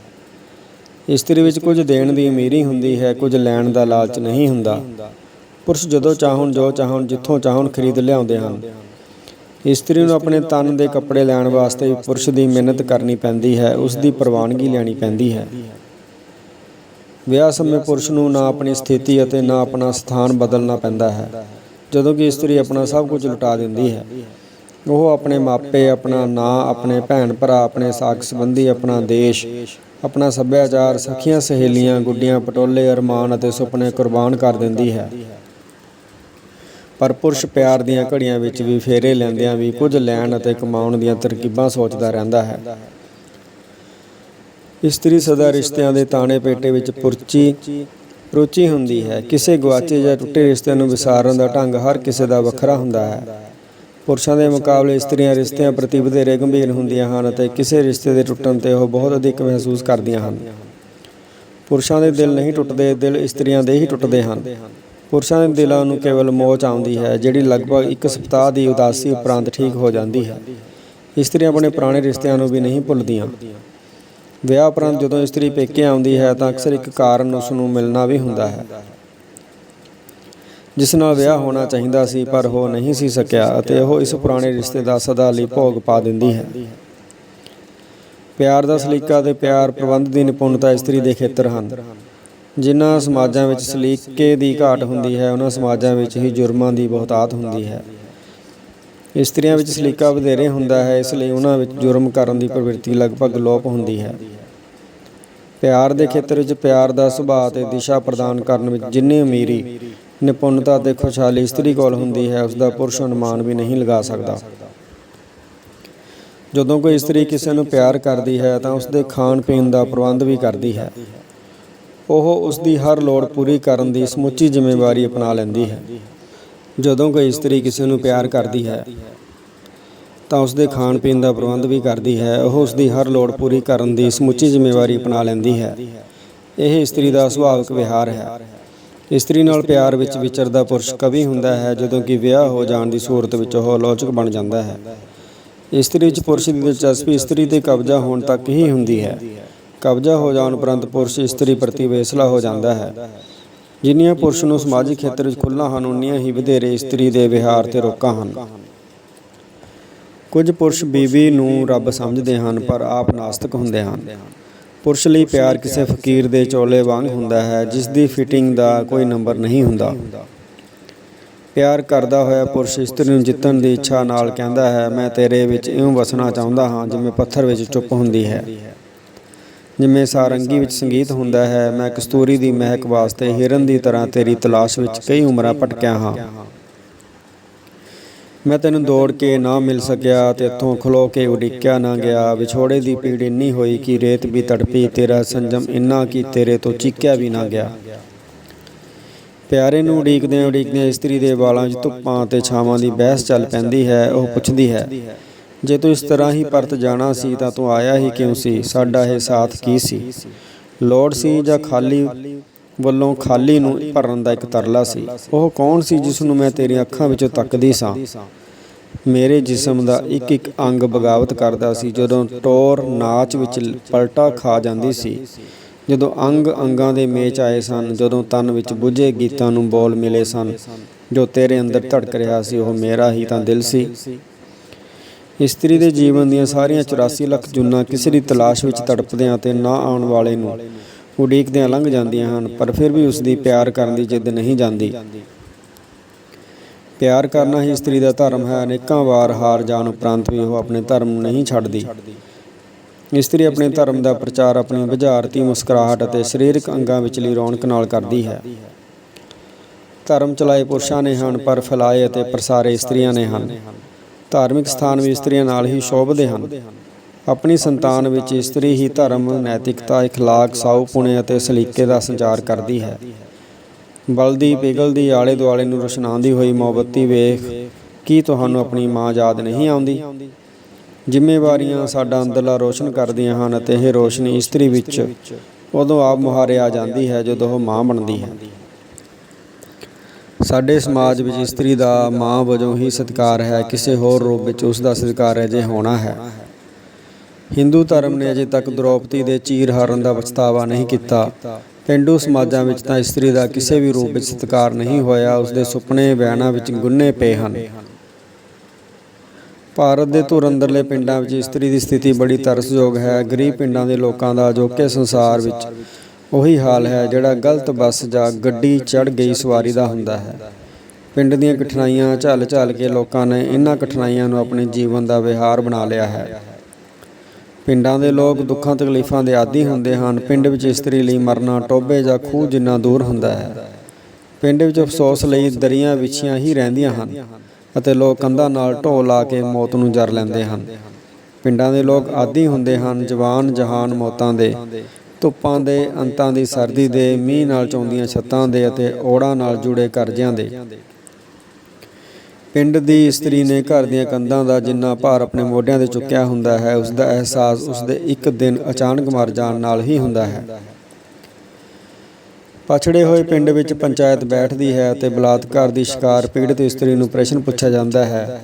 ਇਸਤਰੀ ਵਿੱਚ ਕੁਝ ਦੇਣ ਦੀ ਅਮੀਰੀ ਹੁੰਦੀ ਹੈ, ਕੁਝ ਲੈਣ ਦਾ ਲਾਲਚ ਨਹੀਂ ਹੁੰਦਾ। ਪੁਰਸ਼ ਜਦੋਂ ਚਾਹਣ, ਜੋ ਚਾਹਣ, ਜਿੱਥੋਂ ਚਾਹਣ ਖਰੀਦ ਲਿਆਉਂਦੇ ਹਨ। ਇਸਤਰੀ ਨੂੰ ਆਪਣੇ ਤਨ ਦੇ ਕੱਪੜੇ ਲੈਣ ਵਾਸਤੇ ਪੁਰਸ਼ ਦੀ ਮਿਹਨਤ ਕਰਨੀ ਪੈਂਦੀ ਹੈ, ਉਸ ਦੀ ਪ੍ਰਵਾਨਗੀ ਲੈਣੀ ਪੈਂਦੀ ਹੈ। ਵਿਆਹ ਸਮੇਂ ਪੁਰਸ਼ ਨੂੰ ਨਾ ਆਪਣੀ ਸਥਿਤੀ ਅਤੇ ਨਾ ਆਪਣਾ ਸਥਾਨ ਬਦਲਣਾ ਪੈਂਦਾ ਹੈ, ਜਦੋਂ ਕਿ ਇਸਤਰੀ ਆਪਣਾ ਸਭ ਕੁਝ ਲੁਟਾ ਦਿੰਦੀ ਹੈ। ਉਹ ਆਪਣੇ ਮਾਪੇ, ਆਪਣਾ ਨਾਂ, ਆਪਣੇ ਭੈਣ ਭਰਾ, ਆਪਣੇ ਸਾਕ ਸੰਬੰਧੀ, ਆਪਣਾ ਦੇਸ਼, ਆਪਣਾ ਸੱਭਿਆਚਾਰ, ਸਖੀਆਂ ਸਹੇਲੀਆਂ, ਗੁੱਡੀਆਂ, ਪਟੋਲੇ, ਅਰਮਾਨ ਅਤੇ ਸੁਪਨੇ ਕੁਰਬਾਨ ਕਰ ਦਿੰਦੀ ਹੈ। ਪਰ ਪੁਰਸ਼ ਪਿਆਰ ਦੀਆਂ ਘੜੀਆਂ ਵਿੱਚ ਵੀ ਫੇਰੇ ਲੈਂਦਿਆਂ ਵੀ ਕੁਝ ਲੈਣ ਅਤੇ ਕਮਾਉਣ ਦੀਆਂ ਤਰਕੀਬਾਂ ਸੋਚਦਾ ਰਹਿੰਦਾ ਹੈ। ਇਸਤਰੀ ਸਦਾ ਰਿਸ਼ਤਿਆਂ ਦੇ ਤਾਣੇ ਪੇਟੇ ਵਿੱਚ ਪੁਰਚੀ, ਰੁਚੀ ਹੁੰਦੀ ਹੈ। ਕਿਸੇ ਗਵਾਚੇ ਜਾਂ ਟੁੱਟੇ ਰਿਸ਼ਤਿਆਂ ਨੂੰ ਵਿਸਾਰਨ ਦਾ ਢੰਗ ਹਰ ਕਿਸੇ ਦਾ ਵੱਖਰਾ ਹੁੰਦਾ ਹੈ। ਪੁਰਸ਼ਾਂ ਦੇ ਮੁਕਾਬਲੇ ਇਸਤਰੀਆਂ ਰਿਸ਼ਤਿਆਂ ਪ੍ਰਤੀ ਵਧੇਰੇ ਗੰਭੀਰ ਹੁੰਦੀਆਂ ਹਨ ਅਤੇ ਕਿਸੇ ਰਿਸ਼ਤੇ ਦੇ ਟੁੱਟਣ ਤੇ ਉਹ ਬਹੁਤ ਅਧਿਕ ਮਹਿਸੂਸ ਕਰਦੀਆਂ ਹਨ। ਪੁਰਸ਼ਾਂ ਦੇ ਦਿਲ ਨਹੀਂ ਟੁੱਟਦੇ, ਦਿਲ ਇਸਤਰੀਆਂ ਦੇ ਹੀ ਟੁੱਟਦੇ ਹਨ। ਪੁਰਸ਼ਾਂ ਦੇ ਦਿਲਾਂ ਨੂੰ ਕੇਵਲ ਮੋਚ ਆਉਂਦੀ ਹੈ, ਜਿਹੜੀ ਲਗਭਗ ਇੱਕ ਸਪਤਾਹ ਦੀ ਉਦਾਸੀ ਉਪਰੰਤ ਠੀਕ ਹੋ ਜਾਂਦੀ ਹੈ। ਇਸਤਰੀਆਂ ਆਪਣੇ ਪੁਰਾਣੇ ਰਿਸ਼ਤਿਆਂ ਨੂੰ ਵੀ ਨਹੀਂ ਭੁੱਲਦੀਆਂ। ਵਿਆਹ ਉਪਰੰਤ ਜਦੋਂ ਇਸਤਰੀ ਪੇਕੇ ਆਉਂਦੀ ਹੈ, ਤਾਂ ਅਕਸਰ ਇੱਕ ਕਾਰਨ ਉਸ ਨੂੰ ਮਿਲਣਾ ਵੀ ਹੁੰਦਾ ਹੈ। ਜਿਸ ਨਾਲ ਵਿਆਹ ਹੋਣਾ ਚਾਹੀਦਾ ਸੀ, ਪਰ ਹੋ ਨਹੀਂ ਸੀ ਸਕਿਆ ਅਤੇ ਉਹ ਇਸ ਪੁਰਾਣੇ ਰਿਸ਼ਤੇ ਦਾ ਸਦਾ ਲਈ ਭੋਗ ਪਾ ਦਿੰਦੀ ਹੈ। ਪਿਆਰ ਦਾ ਸਲੀਕਾ ਤੇ ਪਿਆਰ ਪ੍ਰਬੰਧ ਦੀ ਨਿਪੁੰਨਤਾ ਇਸਤਰੀ ਦੇ ਖੇਤਰ ਹਨ। ਜਿਨ੍ਹਾਂ ਸਮਾਜਾਂ ਵਿੱਚ ਸਲੀਕੇ ਦੀ ਘਾਟ ਹੁੰਦੀ ਹੈ, ਉਹਨਾਂ ਸਮਾਜਾਂ ਵਿੱਚ ਹੀ ਜੁਰਮਾਂ ਦੀ ਬਹੁਤਾਤ ਹੁੰਦੀ ਹੈ। ਇਸਤਰੀਆਂ ਵਿੱਚ ਸਲੀਕਾ ਵਧੇਰੇ ਹੁੰਦਾ ਹੈ, ਇਸ ਲਈ ਉਹਨਾਂ ਵਿੱਚ ਜੁਰਮ ਕਰਨ ਦੀ ਪ੍ਰਵਿਰਤੀ ਲਗਭਗ ਲੋਪ ਹੁੰਦੀ ਹੈ। ਪਿਆਰ ਦੇ ਖੇਤਰ ਵਿੱਚ ਪਿਆਰ ਦਾ ਸੁਭਾਅ ਤੇ ਦਿਸ਼ਾ ਪ੍ਰਦਾਨ ਕਰਨ ਵਿੱਚ ਜਿੰਨੀ ਅਮੀਰੀ, ਨਿਪੁੰਨਤਾ ਤੇ ਖੁਸ਼ਹਾਲੀ ਇਸਤਰੀ ਕੋਲ ਹੁੰਦੀ ਹੈ ਉਸ ਦਾ ਪੁਰਸ਼ ਅਨੁਮਾਨ ਵੀ ਨਹੀਂ ਲਗਾ ਸਕਦਾ। ਜਦੋਂ ਕੋਈ ਇਸਤਰੀ ਕਿਸੇ ਨੂੰ ਪਿਆਰ ਕਰਦੀ ਹੈ, ਤਾਂ ਉਸ ਦੇ ਖਾਣ ਪੀਣ ਦਾ ਪ੍ਰਬੰਧ ਵੀ ਕਰਦੀ ਹੈ। ਉਹ ਉਸ ਦੀ ਹਰ ਲੋੜ ਪੂਰੀ ਕਰਨ ਦੀ ਸਮੁੱਚੀ ਜ਼ਿੰਮੇਵਾਰੀ ਅਪਣਾ ਲੈਂਦੀ ਹੈ। ਜਦੋਂ ਕੋਈ ਇਸਤਰੀ ਕਿਸੇ ਨੂੰ ਪਿਆਰ ਕਰਦੀ ਹੈ, ਤਾਂ ਉਸ ਦੇ ਖਾਣ ਪੀਣ ਦਾ ਪ੍ਰਬੰਧ ਵੀ ਕਰਦੀ ਹੈ। ਉਹ ਉਸ ਦੀ ਹਰ ਲੋੜ ਪੂਰੀ ਕਰਨ ਦੀ ਸਮੁੱਚੀ ਜ਼ਿੰਮੇਵਾਰੀ ਅਪਣਾ ਲੈਂਦੀ ਹੈ। ਇਹ ਇਸਤਰੀ ਦਾ ਸੁਭਾਵਿਕ ਵਿਹਾਰ ਹੈ। ਇਸਤਰੀ ਨਾਲ ਪਿਆਰ ਵਿੱਚ ਵਿਚਰਦਾ ਪੁਰਸ਼ ਕਵੀ ਹੁੰਦਾ ਹੈ, ਜਦੋਂ ਕਿ ਵਿਆਹ ਹੋ ਜਾਣ ਦੀ ਸੂਰਤ ਵਿੱਚ ਉਹ ਆਲੋਚਕ ਬਣ ਜਾਂਦਾ ਹੈ। ਇਸਤਰੀ ਵਿੱਚ ਪੁਰਸ਼ ਦੀ ਦਿਲਚਸਪੀ ਇਸਤਰੀ ਤੇ ਕਬਜ਼ਾ ਹੋਣ ਤੱਕ ਹੀ ਹੁੰਦੀ ਹੈ। ਕਬਜ਼ਾ ਹੋ ਜਾਣ ਉਪਰੰਤ ਪੁਰਸ਼ ਇਸਤਰੀ ਪ੍ਰਤੀ ਵੇਸਲਾ ਹੋ ਜਾਂਦਾ ਹੈ। ਜਿੰਨੀਆਂ ਪੁਰਸ਼ ਨੂੰ ਸਮਾਜਿਕ ਖੇਤਰ ਵਿੱਚ ਖੁੱਲ੍ਹਾ ਹਨ, ਉਨੀਆਂ ਹੀ ਵਧੇਰੇ ਇਸਤਰੀ ਦੇ ਵਿਹਾਰ ਤੇ ਰੋਕਾਂ ਹਨ। ਕੁਝ ਪੁਰਸ਼ ਬੀਵੀ ਨੂੰ ਰੱਬ ਸਮਝਦੇ ਹਨ, ਪਰ ਆਪ ਨਾਸਤਕ ਹੁੰਦੇ ਹਨ। ਪੁਰਸ਼ ਲਈ ਪਿਆਰ ਕਿਸੇ ਫਕੀਰ ਦੇ ਚੋਲੇ ਵਾਂਗ ਹੁੰਦਾ ਹੈ, ਜਿਸ ਦੀ ਫਿਟਿੰਗ ਦਾ ਕੋਈ ਨੰਬਰ ਨਹੀਂ ਹੁੰਦਾ। ਪਿਆਰ ਕਰਦਾ ਹੋਇਆ ਪੁਰਸ਼ ਇਸਤਰੀ ਨੂੰ ਜਿੱਤਣ ਦੀ ਇੱਛਾ ਨਾਲ ਕਹਿੰਦਾ ਹੈ, ਮੈਂ ਤੇਰੇ ਵਿੱਚ ਇਉਂ ਵਸਣਾ ਚਾਹੁੰਦਾ ਹਾਂ, ਜਿਵੇਂ ਪੱਥਰ ਵਿੱਚ ਚੁੱਪ ਹੁੰਦੀ ਹੈ। ਜਿਵੇਂ ਸਾਰੰਗੀ ਵਿੱਚ ਸੰਗੀਤ ਹੁੰਦਾ ਹੈ, ਮੈਂ ਕਸਤੂਰੀ ਦੀ ਮਹਿਕ ਵਾਸਤੇ ਹਿਰਨ ਦੀ ਤਰ੍ਹਾਂ ਤੇਰੀ ਤਲਾਸ਼ ਵਿੱਚ ਕਈ ਉਮਰਾਂ ਭਟਕਿਆ ਹਾਂ। ਮੈਂ ਤੈਨੂੰ ਦੌੜ ਕੇ ਨਾ ਮਿਲ ਸਕਿਆ ਤੇ ਇੱਥੋਂ ਖਲੋ ਕੇ ਉਡੀਕਿਆ ਨਾ ਗਿਆ। ਵਿਛੋੜੇ ਦੀ ਪੀੜ ਇੰਨੀ ਹੋਈ ਕਿ ਰੇਤ ਵੀ ਤੜਪੀ, ਤੇਰਾ ਸੰਜਮ ਇੰਨਾ ਕਿ ਤੇਰੇ ਤੋਂ ਚੀਕਿਆ ਵੀ ਨਾ ਗਿਆ। ਪਿਆਰੇ ਨੂੰ ਉਡੀਕਦਿਆਂ ਉਡੀਕਦਿਆਂ ਇਸਤਰੀ ਦੇ ਵਾਲਾਂ 'ਚ ਧੁੱਪਾਂ ਤੇ ਛਾਵਾਂ ਦੀ ਬਹਿਸ ਚੱਲ ਪੈਂਦੀ ਹੈ, ਉਹ ਪੁੱਛਦੀ ਹੈ ਜੇ ਤੂੰ ਇਸ ਤਰ੍ਹਾਂ ਹੀ ਪਰਤ ਜਾਣਾ ਸੀ ਤਾਂ ਤੂੰ ਆਇਆ ਹੀ ਕਿਉਂ ਸੀ? ਸਾਡਾ ਇਹ ਸਾਥ ਕੀ ਸੀ? ਲੋੜ ਸੀ ਜਾਂ ਖਾਲੀ ਵੱਲੋਂ ਖਾਲੀ ਨੂੰ ਭਰਨ ਦਾ ਇੱਕ ਤਰਲਾ ਸੀ? ਉਹ ਕੌਣ ਸੀ ਜਿਸ ਨੂੰ ਮੈਂ ਤੇਰੀਆਂ ਅੱਖਾਂ ਵਿੱਚੋਂ ਤੱਕਦੀ ਸਾਂ? ਮੇਰੇ ਜਿਸਮ ਦਾ ਇੱਕ ਇੱਕ ਅੰਗ ਬਗਾਵਤ ਕਰਦਾ ਸੀ। ਜਦੋਂ ਟੋਰ ਨਾਚ ਵਿੱਚ ਪਲਟਾ ਖਾ ਜਾਂਦੀ ਸੀ, ਜਦੋਂ ਅੰਗ ਅੰਗਾਂ ਦੇ ਮੇਚ ਆਏ ਸਨ, ਜਦੋਂ ਤਨ ਵਿੱਚ ਬੁਝੇ ਗੀਤਾਂ ਨੂੰ ਬੋਲ ਮਿਲੇ ਸਨ, ਜੋ ਤੇਰੇ ਅੰਦਰ ਧੜਕ ਰਿਹਾ ਸੀ, ਉਹ ਮੇਰਾ ਹੀ ਤਾਂ ਦਿਲ ਸੀ। ਇਸਤਰੀ ਦੇ ਜੀਵਨ ਦੀਆਂ ਸਾਰੀਆਂ 84 ਲੱਖ ਜੁਨਾ ਕਿਸੇ ਦੀ ਤਲਾਸ਼ ਵਿੱਚ ਤੜਪਦਿਆਂ ਤੇ ਨਾ ਆਉਣ ਵਾਲੇ ਨੂੰ ਉਡੀਕਦਿਆਂ ਲੰਘ ਜਾਂਦੀਆਂ ਹਨ, ਪਰ ਫਿਰ ਵੀ ਉਸ ਦੀ ਪਿਆਰ ਕਰਨ ਦੀ ਜਿੱਦ ਨਹੀਂ ਜਾਂਦੀ। ਪਿਆਰ ਕਰਨਾ ਹੀ ਇਸਤਰੀ ਦਾ ਧਰਮ ਹੈ, ਅਨੇਕਾਂ ਵਾਰ ਹਾਰ ਜਾਣ ਉਪਰੰਤ ਵੀ ਉਹ ਆਪਣੇ ਧਰਮ ਨੂੰ ਨਹੀਂ ਛੱਡਦੀ। ਇਸਤਰੀ ਆਪਣੇ ਧਰਮ ਦਾ ਪ੍ਰਚਾਰ ਆਪਣੀ ਬੁਝਾਰਤੀ ਮੁਸਕਰਾਹਟ ਅਤੇ ਸਰੀਰਕ ਅੰਗਾਂ ਵਿਚਲੀ ਰੌਣਕ ਨਾਲ ਕਰਦੀ ਹੈ। ਧਰਮ ਚਲਾਏ ਪੁਰਸ਼ਾਂ ਨੇ ਹਨ, ਪਰ ਫੈਲਾਏ ਅਤੇ ਪ੍ਰਸਾਰੇ ਇਸਤਰੀਆਂ ਨੇ ਹਨ। ਧਾਰਮਿਕ ਸਥਾਨ ਵੀ ਇਸਤਰੀਆਂ ਨਾਲ ਹੀ ਸ਼ੋਭਦੇ ਹਨ ਆਪਣੀ ਸੰਤਾਨ ਵਿੱਚ ਇਸਤਰੀ ਹੀ ਧਰਮ ਨੈਤਿਕਤਾ اخلاق ਸਾਊ ਪੁਣੇ ਅਤੇ ਸਲੀਕੇ ਦਾ ਸੰਚਾਰ ਕਰਦੀ ਹੈ ਬਲਦੀ ਪਿਘਲਦੀ ਆਲੇ ਦੁਆਲੇ ਨੂੰ ਰੋਸ਼ਨਾਉਂਦੀ ਹੋਈ ਮੋਮਬੱਤੀ ਵੇਖ ਕੀ ਤੁਹਾਨੂੰ ਆਪਣੀ ਮਾਂ ਯਾਦ ਨਹੀਂ ਆਉਂਦੀ ਜ਼ਿੰਮੇਵਾਰੀਆਂ ਸਾਡਾ ਅੰਦਰਲਾ ਰੋਸ਼ਨ ਕਰਦੀਆਂ ਹਨ ਅਤੇ ਇਹ ਰੋਸ਼ਨੀ ਇਸਤਰੀ ਵਿੱਚ ਉਦੋਂ ਆਪ ਮੁਹਾਰੇ ਆ ਜਾਂਦੀ ਹੈ ਜਦੋਂ ਉਹ ਮਾਂ ਬਣਦੀ ਹੈ ਸਾਡੇ ਸਮਾਜ ਵਿੱਚ ਇਸਤਰੀ ਦਾ ਮਾਂ ਵਜੋਂ ਹੀ ਸਤਿਕਾਰ ਹੈ, ਕਿਸੇ ਹੋਰ ਰੂਪ ਵਿੱਚ ਉਸ ਦਾ ਸਤਿਕਾਰ ਅਜੇ ਹੋਣਾ ਹੈ। ਹਿੰਦੂ ਧਰਮ ਨੇ ਅਜੇ ਤੱਕ ਦ੍ਰੋਪਦੀ ਦੇ ਚੀਰ ਹਾਰਨ ਦਾ ਪਛਤਾਵਾ ਨਹੀਂ ਕੀਤਾ। ਪਿੰਡੂ ਸਮਾਜਾਂ ਵਿੱਚ ਤਾਂ ਇਸਤਰੀ ਦਾ ਕਿਸੇ ਵੀ ਰੂਪ ਵਿੱਚ ਸਤਿਕਾਰ ਨਹੀਂ ਹੋਇਆ ਉਸ ਦੇ ਸੁਪਨੇ ਬਿਆਨਾਂ ਵਿੱਚ ਗੁੰਨੇ ਪਏ ਹਨ। ਭਾਰਤ ਦੇ ਧੁਰ ਅੰਦਰਲੇ ਪਿੰਡਾਂ ਵਿੱਚ ਇਸਤਰੀ ਦੀ ਸਥਿਤੀ ਬੜੀ ਤਰਸਯੋਗ ਹੈ। ਗਰੀਬ ਪਿੰਡਾਂ ਦੇ ਲੋਕਾਂ ਦਾ ਅਜੋਕੇ ਸੰਸਾਰ ਵਿੱਚ ਉਹੀ ਹਾਲ ਹੈ ਜਿਹੜਾ ਗਲਤ ਬੱਸ ਜਾਂ ਗੱਡੀ ਚੜ ਗਈ ਸਵਾਰੀ ਦਾ ਹੁੰਦਾ ਹੈ। ਪਿੰਡ ਦੀਆਂ ਕਠਿਨਾਈਆਂ ਝੱਲ ਝੱਲ ਕੇ ਲੋਕਾਂ ਨੇ ਇਹਨਾਂ ਕਠਿਨਾਈਆਂ ਨੂੰ ਆਪਣੇ ਜੀਵਨ ਦਾ ਵਿਹਾਰ ਬਣਾ ਲਿਆ ਹੈ। ਪਿੰਡਾਂ ਦੇ ਲੋਕ ਦੁੱਖਾਂ, ਤਕਲੀਫਾਂ ਦੇ ਆਦੀ ਹੁੰਦੇ ਹਨ। ਪਿੰਡ ਵਿੱਚ ਇਸਤਰੀ ਲਈ ਮਰਨਾ ਟੋਬੇ ਜਾਂ ਖੂਹ ਜਿੰਨਾ ਦੂਰ ਹੁੰਦਾ ਹੈ। ਪਿੰਡ ਵਿੱਚ ਅਫਸੋਸ ਲਈ ਦਰੀਆਂ ਵਿਛੀਆਂ ਹੀ ਰਹਿੰਦੀਆਂ ਹਨ ਅਤੇ ਲੋਕ ਕੰਧਾਂ ਨਾਲ ਢੋ ਲਾ ਕੇ ਮੌਤ ਨੂੰ ਜਰ ਲੈਂਦੇ ਹਨ। ਪਿੰਡਾਂ ਦੇ ਲੋਕ ਆਦੀ ਹੁੰਦੇ ਹਨ ਜਵਾਨ ਜਹਾਨ ਮੌਤਾਂ ਦੇ। ਧੁੱਪਾਂ ਦੇ, ਅੰਤਾਂ ਦੀ ਸਰਦੀ ਦੇ, ਮੀਂਹ ਨਾਲ ਚੌਂਦੀਆਂ ਛੱਤਾਂ ਦੇ ਅਤੇ ਔੜਾਂ ਨਾਲ ਜੁੜੇ ਕਰਜ਼ਿਆਂ ਦੇ। ਪਿੰਡ ਦੀ ਇਸਤਰੀ ਨੇ ਘਰ ਦੀਆਂ ਕੰਧਾਂ ਦਾ ਜਿੰਨਾ ਭਾਰ ਆਪਣੇ ਮੋਢਿਆਂ ਤੇ ਚੁੱਕਿਆ ਹੁੰਦਾ ਹੈ, ਉਸ ਦਾ ਅਹਿਸਾਸ ਉਸ ਦੇ ਇੱਕ ਦਿਨ ਅਚਾਨਕ ਮਰ ਜਾਣ ਨਾਲ ਹੀ ਹੁੰਦਾ ਹੈ। ਪਛੜੇ ਹੋਏ ਪਿੰਡ ਵਿੱਚ ਪੰਚਾਇਤ ਬੈਠਦੀ ਹੈ ਅਤੇ ਬਲਾਤਕਾਰ ਦੀ ਸ਼ਿਕਾਰ ਪੀੜਤ ਇਸਤਰੀ ਨੂੰ ਪ੍ਰਸ਼ਨ ਪੁੱਛਿਆ ਜਾਂਦਾ ਹੈ,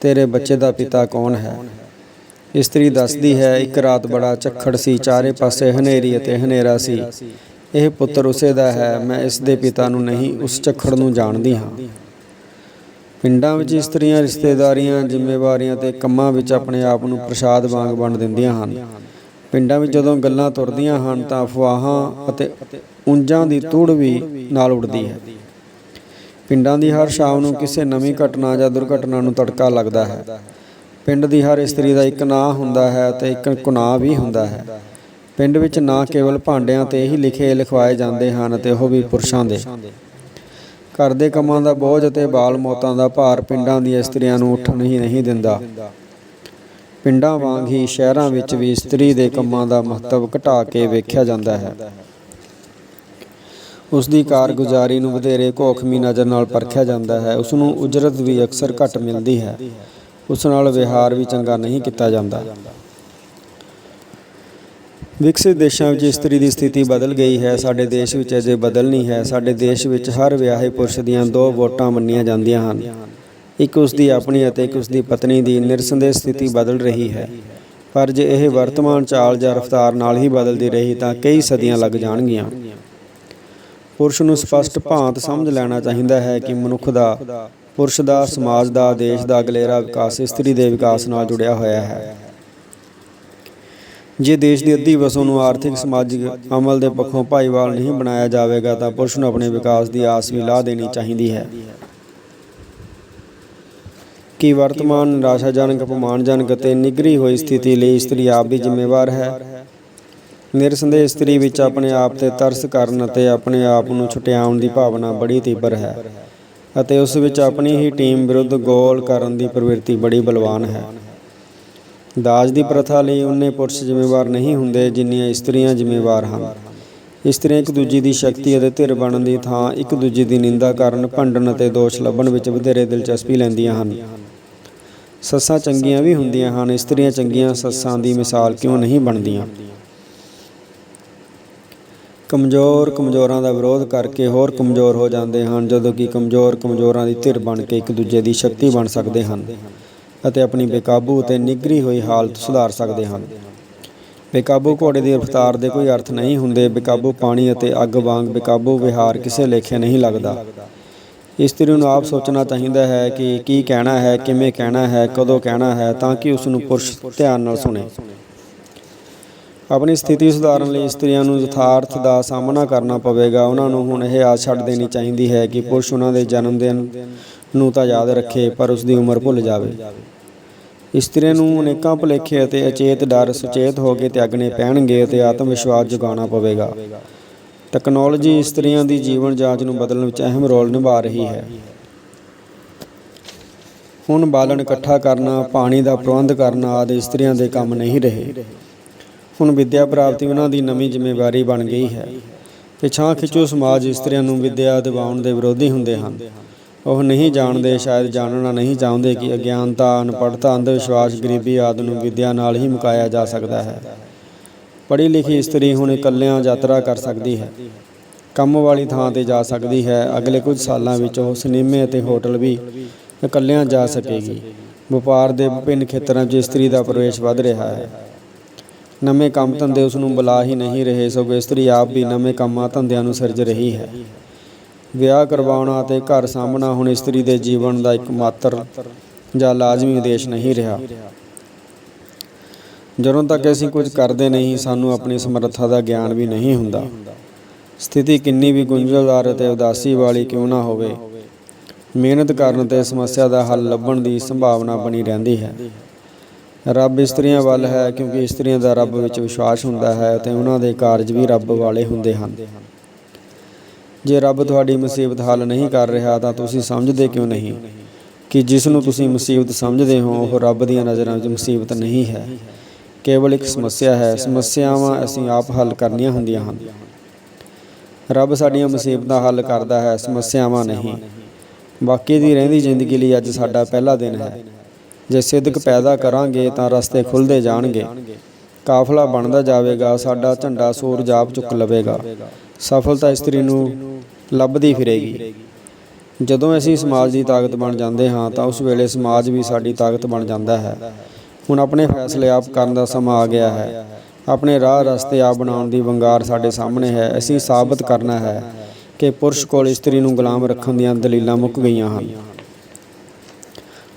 ਤੇਰੇ ਬੱਚੇ ਦਾ ਪਿਤਾ ਕੌਣ ਹੈ? ਇਸਤਰੀ ਦੱਸਦੀ ਹੈ, ਇੱਕ ਰਾਤ ਬੜਾ ਝੱਖੜ ਸੀ, ਚਾਰੇ ਪਾਸੇ ਹਨੇਰੀ ਅਤੇ ਹਨੇਰਾ ਸੀ। ਇਹ ਪੁੱਤਰ ਉਸੇ ਦਾ ਹੈ, ਮੈਂ ਇਸ ਦੇ ਪਿਤਾ ਨੂੰ ਨਹੀਂ, ਉਸ ਝੱਖੜ ਨੂੰ ਜਾਣਦੀ ਹਾਂ। ਪਿੰਡਾਂ ਵਿੱਚ ਇਸਤਰੀਆਂ, ਰਿਸ਼ਤੇਦਾਰੀਆਂ, ਜ਼ਿੰਮੇਵਾਰੀਆਂ ਤੇ ਕੰਮਾਂ ਵਿੱਚ ਆਪਣੇ ਆਪ ਨੂੰ ਪ੍ਰਸ਼ਾਦ ਵਾਂਗ ਵੰਡ ਦਿੰਦੀਆਂ ਹਨ। ਪਿੰਡਾਂ ਵਿੱਚ ਜਦੋਂ ਗੱਲਾਂ ਤੁਰਦੀਆਂ ਹਨ, ਤਾਂ ਅਫਵਾਹਾਂ ਅਤੇ ਉਂਜਾਂ ਦੀ ਤੂੜ ਵੀ ਨਾਲ ਉੱਡਦੀ ਹੈ। ਪਿੰਡਾਂ ਦੀ ਹਰ ਸ਼ਾਮ ਨੂੰ ਕਿਸੇ ਨਵੀਂ ਘਟਨਾ ਜਾਂ ਦੁਰਘਟਨਾ ਨੂੰ ਤੜਕਾ ਲੱਗਦਾ ਹੈ। ਪਿੰਡ ਦੀ ਹਰ ਇਸਤਰੀ ਦਾ ਇੱਕ ਨਾਂ ਹੁੰਦਾ ਹੈ ਤੇ ਇੱਕ ਕੁਨਾਹ ਵੀ ਹੁੰਦਾ ਹੈ। ਪਿੰਡ ਵਿੱਚ ਨਾ ਕੇਵਲ ਭਾਂਡਿਆਂ ਤੇ ਹੀ ਲਿਖੇ ਲਿਖਵਾਏ ਜਾਂਦੇ ਹਨ ਤੇ ਉਹ ਵੀ ਪੁਰਸ਼ਾਂ ਦੇ। ਘਰ ਦੇ ਕੰਮਾਂ ਦਾ ਬੋਝ ਅਤੇ ਬਾਲ ਮੌਤਾਂ ਦਾ ਭਾਰ ਪਿੰਡਾਂ ਦੀਆਂ ਇਸਤਰੀਆਂ ਨੂੰ ਉੱਠਣ ਹੀ ਨਹੀਂ ਦਿੰਦਾ। ਪਿੰਡਾਂ ਵਾਂਗ ਹੀ ਸ਼ਹਿਰਾਂ ਵਿੱਚ ਵੀ ਇਸਤਰੀ ਦੇ ਕੰਮਾਂ ਦਾ ਮਹੱਤਵ ਘਟਾ ਕੇ ਵੇਖਿਆ ਜਾਂਦਾ ਹੈ। ਉਸ ਦੀ ਕਾਰਗੁਜ਼ਾਰੀ ਨੂੰ ਵਧੇਰੇ ਘੋਖਮੀ ਨਜ਼ਰ ਨਾਲ ਪਰਖਿਆ ਜਾਂਦਾ ਹੈ। ਉਸ ਨੂੰ ਉਜਰਤ ਵੀ ਅਕਸਰ ਘੱਟ ਮਿਲਦੀ ਹੈ। ਉਸ ਨਾਲ ਵਿਹਾਰ ਵੀ ਚੰਗਾ ਨਹੀਂ ਕੀਤਾ ਜਾਂਦਾ। ਵਿਕਸਿਤ ਦੇਸ਼ਾਂ ਵਿੱਚ ਇਸਤਰੀ ਦੀ ਸਥਿਤੀ ਬਦਲ ਗਈ ਹੈ। ਸਾਡੇ ਦੇਸ਼ ਵਿੱਚ ਅਜੇ ਬਦਲ ਨਹੀਂ ਹੈ। ਸਾਡੇ ਦੇਸ਼ ਵਿੱਚ ਹਰ ਵਿਆਹੇ ਪੁਰਸ਼ ਦੀਆਂ ਦੋ ਵੋਟਾਂ ਮੰਨੀਆਂ ਜਾਂਦੀਆਂ ਹਨ। ਇੱਕ ਉਸ ਦੀ ਆਪਣੀ ਅਤੇ ਇੱਕ ਉਸ ਦੀ ਪਤਨੀ ਦੀ ਨਿਰਸੰਦੇਹ ਸਥਿਤੀ ਬਦਲ ਰਹੀ ਹੈ। ਪਰ ਜੇ ਇਹ ਵਰਤਮਾਨ ਚਾਲ ਜਾਂ ਰਫ਼ਤਾਰ ਨਾਲ ਹੀ ਬਦਲਦੀ ਰਹੀ ਤਾਂ ਕਈ ਸਦੀਆਂ ਲੱਗ ਜਾਣਗੀਆਂ। ਪੁਰਸ਼ ਨੂੰ ਸਪਸ਼ਟ ਭਾਂਤ ਸਮਝ ਲੈਣਾ ਚਾਹੀਦਾ ਹੈ ਕਿ ਮਨੁੱਖ ਦਾ ਪੁਰਸ਼ ਦਾ, ਸਮਾਜ ਦਾ, ਦੇਸ਼ ਦਾ ਅਗਲੇਰਾ ਵਿਕਾਸ ਇਸਤਰੀ ਦੇ ਵਿਕਾਸ ਨਾਲ ਜੁੜਿਆ ਹੋਇਆ ਹੈ। ਜੇ ਦੇਸ਼ ਦੀ ਅੱਧੀ ਵਸੋਂ ਨੂੰ ਆਰਥਿਕ, ਸਮਾਜਿਕ ਅਮਲ ਦੇ ਪੱਖੋਂ ਭਾਈਵਾਲ ਨਹੀਂ ਬਣਾਇਆ ਜਾਵੇਗਾ, ਤਾਂ ਪੁਰਸ਼ ਨੂੰ ਆਪਣੇ ਵਿਕਾਸ ਦੀ ਆਸ ਵੀ ਲਾ ਦੇਣੀ ਚਾਹੀਦੀ ਹੈ। ਕਿ ਵਰਤਮਾਨ ਨਿਰਾਸ਼ਾਜਨਕ ਅਪਮਾਨਜਨਕ ਅਤੇ ਨਿਗਰੀ ਹੋਈ ਸਥਿਤੀ ਲਈ ਇਸਤਰੀ ਆਪ ਵੀ ਜ਼ਿੰਮੇਵਾਰ ਹੈ? ਨਿਰਸੰਦੇਹ ਇਸਤਰੀ ਵਿੱਚ ਆਪਣੇ ਆਪ ਤੇ ਤਰਸ ਕਰਨ ਅਤੇ ਆਪਣੇ ਆਪ ਨੂੰ ਛੁਟਿਆਉਣ ਦੀ ਭਾਵਨਾ ਬੜੀ ਤੀਬਰ ਹੈ। ਅਤੇ ਉਸ ਵਿੱਚ ਆਪਣੀ ਹੀ ਟੀਮ ਵਿਰੁੱਧ ਗੋਲ ਕਰਨ ਦੀ ਪ੍ਰਵਿਰਤੀ ਬੜੀ ਬਲਵਾਨ ਹੈ। ਦਾਜ ਦੀ ਪ੍ਰਥਾ ਲਈ ਉਹਨੇ ਪੁਰਸ਼ ਜ਼ਿੰਮੇਵਾਰ ਨਹੀਂ ਹੁੰਦੇ, ਜਿੰਨੀਆਂ ਇਸਤਰੀਆਂ ਜ਼ਿੰਮੇਵਾਰ ਹਨ। ਇਸਤਰੀਆਂ ਇੱਕ ਦੂਜੀ ਦੀ ਸ਼ਕਤੀ ਅਤੇ ਧਿਰ ਬਣਨ ਦੀ ਥਾਂ, ਇੱਕ ਦੂਜੀ ਦੀ ਨਿੰਦਾ ਕਰਨ, ਭੰਡਣ ਅਤੇ ਦੋਸ਼ ਲੱਭਣ ਵਿੱਚ ਵਧੇਰੇ ਦਿਲਚਸਪੀ ਲੈਂਦੀਆਂ ਹਨ। ਸੱਸਾਂ ਚੰਗੀਆਂ ਵੀ ਹੁੰਦੀਆਂ ਹਨ, ਇਸਤਰੀਆਂ ਚੰਗੀਆਂ ਸੱਸਾਂ ਦੀ ਮਿਸਾਲ ਕਿਉਂ ਨਹੀਂ ਬਣਦੀਆਂ? ਕਮਜ਼ੋਰ ਕਮਜ਼ੋਰਾਂ ਦਾ ਵਿਰੋਧ ਕਰਕੇ ਹੋਰ ਕਮਜ਼ੋਰ ਹੋ ਜਾਂਦੇ ਹਨ, ਜਦੋਂ ਕਿ ਕਮਜ਼ੋਰ ਕਮਜ਼ੋਰਾਂ ਦੀ ਧਿਰ ਬਣ ਕੇ ਇੱਕ ਦੂਜੇ ਦੀ ਸ਼ਕਤੀ ਬਣ ਸਕਦੇ ਹਨ ਅਤੇ ਆਪਣੀ ਬੇਕਾਬੂ ਤੇ ਨਿਗਰੀ ਹੋਈ ਹਾਲਤ ਸੁਧਾਰ ਸਕਦੇ ਹਨ। ਬੇਕਾਬੂ ਘੋੜੇ ਦੀ ਰਫ਼ਤਾਰ ਦੇ ਕੋਈ ਅਰਥ ਨਹੀਂ ਹੁੰਦੇ। ਬੇਕਾਬੂ ਪਾਣੀ ਅਤੇ ਅੱਗ ਵਾਂਗ ਬੇਕਾਬੂ ਵਿਹਾਰ ਕਿਸੇ ਲੇਖੇ ਨਹੀਂ ਲੱਗਦਾ। ਇਸਤਰੀ ਨੂੰ ਆਪ ਸੋਚਣਾ ਚਾਹੀਦਾ ਹੈ ਕਿ ਕੀ ਕਹਿਣਾ ਹੈ, ਕਿਵੇਂ ਕਹਿਣਾ ਹੈ, ਕਦੋਂ ਕਹਿਣਾ ਹੈ ਤਾਂ ਕਿ ਉਸ ਨੂੰ ਪੁਰਸ਼ ਧਿਆਨ ਨਾਲ ਸੁਣੇ। ਆਪਣੀ ਸਥਿਤੀ ਸੁਧਾਰਨ ਲਈ ਇਸਤਰੀਆਂ ਨੂੰ ਯਥਾਰਥ ਦਾ ਸਾਹਮਣਾ ਕਰਨਾ ਪਵੇਗਾ। ਉਹਨਾਂ ਨੂੰ ਹੁਣ ਇਹ ਆਸ ਛੱਡ ਦੇਣੀ ਚਾਹੀਦੀ ਹੈ ਕਿ ਪੁਰਸ਼ ਉਹਨਾਂ ਦੇ ਜਨਮ ਦਿਨ ਨੂੰ ਤਾਂ ਯਾਦ ਰੱਖੇ, ਪਰ ਉਸ ਦੀ ਉਮਰ ਭੁੱਲ ਜਾਵੇ। ਇਸਤਰੀ ਨੂੰ ਅਨੇਕਾਂ ਭੁਲੇਖੇ ਅਤੇ ਅਚੇਤ ਡਰ ਸੁਚੇਤ ਹੋ ਕੇ ਤਿਆਗਣੇ ਪੈਣਗੇ ਅਤੇ ਆਤਮ ਵਿਸ਼ਵਾਸ ਜਗਾਉਣਾ ਪਵੇਗਾ। ਟੈਕਨੋਲੋਜੀ ਇਸਤਰੀਆਂ ਦੀ ਜੀਵਨ ਜਾਂਚ ਨੂੰ ਬਦਲਣ ਵਿੱਚ ਅਹਿਮ ਰੋਲ ਨਿਭਾ ਰਹੀ ਹੈ। ਹੁਣ ਬਾਲਣ ਇਕੱਠਾ ਕਰਨਾ, ਪਾਣੀ ਦਾ ਪ੍ਰਬੰਧ ਕਰਨਾ ਆਦਿ ਇਸਤਰੀਆਂ ਦੇ ਕੰਮ ਨਹੀਂ ਰਹੇ। ਹੁਣ ਵਿੱਦਿਆ ਪ੍ਰਾਪਤੀ ਉਹਨਾਂ ਦੀ ਨਵੀਂ ਜ਼ਿੰਮੇਵਾਰੀ ਬਣ ਗਈ ਹੈ। ਪਿਛਾਂ ਖਿੱਚੂ ਸਮਾਜ ਇਸਤਰੀਆਂ ਨੂੰ ਵਿੱਦਿਆ ਦਿਵਾਉਣ ਦੇ ਵਿਰੋਧੀ ਹੁੰਦੇ ਹਨ। ਉਹ ਨਹੀਂ ਜਾਣਦੇ, ਸ਼ਾਇਦ ਜਾਣਨਾ ਨਹੀਂ ਚਾਹੁੰਦੇ ਕਿ ਅਗਿਆਨਤਾ, ਅਨਪੜ੍ਹਤਾ ਅੰਧ ਵਿਸ਼ਵਾਸ ਗਰੀਬੀ ਆਦਿ ਨੂੰ ਵਿੱਦਿਆ ਨਾਲ ਹੀ ਮੁਕਾਇਆ ਜਾ ਸਕਦਾ ਹੈ। ਪੜ੍ਹੀ ਲਿਖੀ ਇਸਤਰੀ ਹੁਣ ਇਕੱਲਿਆਂ ਯਾਤਰਾ ਕਰ ਸਕਦੀ ਹੈ। ਕੰਮ ਵਾਲੀ ਥਾਂ ਤੇ ਜਾ ਸਕਦੀ ਹੈ। ਅਗਲੇ ਕੁਝ ਸਾਲਾਂ ਵਿੱਚ ਉਹ ਸਿਨੇਮੇ ਅਤੇ ਹੋਟਲ ਵੀ ਇਕੱਲਿਆਂ ਜਾ ਸਕੇਗੀ। ਵਪਾਰ ਦੇ ਵਿਭਿੰਨ ਖੇਤਰਾਂ 'ਚ ਇਸਤਰੀ ਦਾ ਪ੍ਰਵੇਸ਼ ਵੱਧ ਰਿਹਾ ਹੈ। ਨਵੇਂ ਕੰਮ ਧੰਦੇ ਉਸ ਨੂੰ ਬੁਲਾ ਹੀ ਨਹੀਂ ਰਹੇ ਸਗੋਂ ਇਸਤਰੀ ਆਪ ਵੀ ਨਵੇਂ ਕੰਮਾਂ ਧੰਦਿਆਂ ਨੂੰ ਸਿਰਜ ਰਹੀ ਹੈ। ਵਿਆਹ ਕਰਵਾਉਣਾ ਅਤੇ ਘਰ ਸਾਂਭਣਾ ਹੁਣ ਇਸਤਰੀ ਦੇ ਜੀਵਨ ਦਾ ਇੱਕ ਮਾਤਰ ਜਾਂ ਲਾਜ਼ਮੀ ਉਦੇਸ਼ ਨਹੀਂ ਰਿਹਾ। ਜਦੋਂ ਤੱਕ ਅਸੀਂ ਕੁਝ ਕਰਦੇ ਨਹੀਂ, ਸਾਨੂੰ ਆਪਣੀ ਸਮਰੱਥਾ ਦਾ ਗਿਆਨ ਵੀ ਨਹੀਂ ਹੁੰਦਾ। ਸਥਿਤੀ ਕਿੰਨੀ ਵੀ ਗੁੰਝਲਦਾਰ ਅਤੇ ਉਦਾਸੀ ਵਾਲੀ ਕਿਉਂ ਨਾ ਹੋਵੇ, ਮਿਹਨਤ ਕਰਨ ਤੇ ਸਮੱਸਿਆ ਦਾ ਹੱਲ ਲੱਭਣ ਦੀ ਸੰਭਾਵਨਾ ਬਣੀ ਰਹਿੰਦੀ ਹੈ। ਰੱਬ ਇਸਤਰੀਆਂ ਵੱਲ ਹੈ, ਕਿਉਂਕਿ ਇਸਤਰੀਆਂ ਦਾ ਰੱਬ ਵਿੱਚ ਵਿਸ਼ਵਾਸ ਹੁੰਦਾ ਹੈ ਅਤੇ ਉਹਨਾਂ ਦੇ ਕਾਰਜ ਵੀ ਰੱਬ ਵਾਲੇ ਹੁੰਦੇ ਹਨ। ਜੇ ਰੱਬ ਤੁਹਾਡੀ ਮੁਸੀਬਤ ਹੱਲ ਨਹੀਂ ਕਰ ਰਿਹਾ ਤਾਂ ਤੁਸੀਂ ਸਮਝਦੇ ਕਿਉਂ ਨਹੀਂ? ਕਿ ਜਿਸ ਨੂੰ ਤੁਸੀਂ ਮੁਸੀਬਤ ਸਮਝਦੇ ਹੋ, ਉਹ ਰੱਬ ਦੀਆਂ ਨਜ਼ਰਾਂ ਵਿੱਚ ਮੁਸੀਬਤ ਨਹੀਂ ਹੈ। ਕੇਵਲ ਇੱਕ ਸਮੱਸਿਆ ਹੈ, ਸਮੱਸਿਆਵਾਂ ਅਸੀਂ ਆਪ ਹੱਲ ਕਰਨੀਆਂ ਹੁੰਦੀਆਂ ਹਨ। ਰੱਬ ਸਾਡੀਆਂ ਮੁਸੀਬਤਾਂ ਹੱਲ ਕਰਦਾ ਹੈ, ਸਮੱਸਿਆਵਾਂ ਨਹੀਂ। ਬਾਕੀ ਦੀ ਰਹਿੰਦੀ ਜ਼ਿੰਦਗੀ ਲਈ ਅੱਜ ਸਾਡਾ ਪਹਿਲਾ ਦਿਨ ਹੈ। ਜੇ ਸਿੱਧਕ ਪੈਦਾ ਕਰਾਂਗੇ ਤਾਂ ਰਸਤੇ ਖੁੱਲਦੇ ਜਾਣਗੇ। ਕਾਫਲਾ ਬਣਦਾ ਜਾਵੇਗਾ, ਸਾਡਾ ਝੰਡਾ ਸੂਰ ਜਾਪ ਚੁੱਕ ਲਵੇਗਾ। ਸਫਲਤਾ ਇਸਤਰੀ ਨੂੰ ਲੱਭਦੀ ਫਿਰੇਗੀ। ਜਦੋਂ ਅਸੀਂ ਸਮਾਜ ਦੀ ਤਾਕਤ ਬਣ ਜਾਂਦੇ ਹਾਂ, ਤਾਂ ਉਸ ਵੇਲੇ ਸਮਾਜ ਵੀ ਸਾਡੀ ਤਾਕਤ ਬਣ ਜਾਂਦਾ ਹੈ। ਹੁਣ ਆਪਣੇ ਫੈਸਲੇ ਆਪ ਕਰਨ ਦਾ ਸਮਾਂ ਆ ਗਿਆ ਹੈ। ਆਪਣੇ ਰਾਹ ਰਸਤੇ ਆਪ ਬਣਾਉਣ ਦੀ ਵੰਗਾਰ ਸਾਡੇ ਸਾਹਮਣੇ ਹੈ। ਅਸੀਂ ਸਾਬਤ ਕਰਨਾ ਹੈ ਕਿ ਪੁਰਸ਼ ਕੋਲ ਇਸਤਰੀ ਨੂੰ ਗੁਲਾਮ ਰੱਖਣ ਦੀਆਂ ਦਲੀਲਾਂ ਮੁੱਕ ਗਈਆਂ ਹਨ।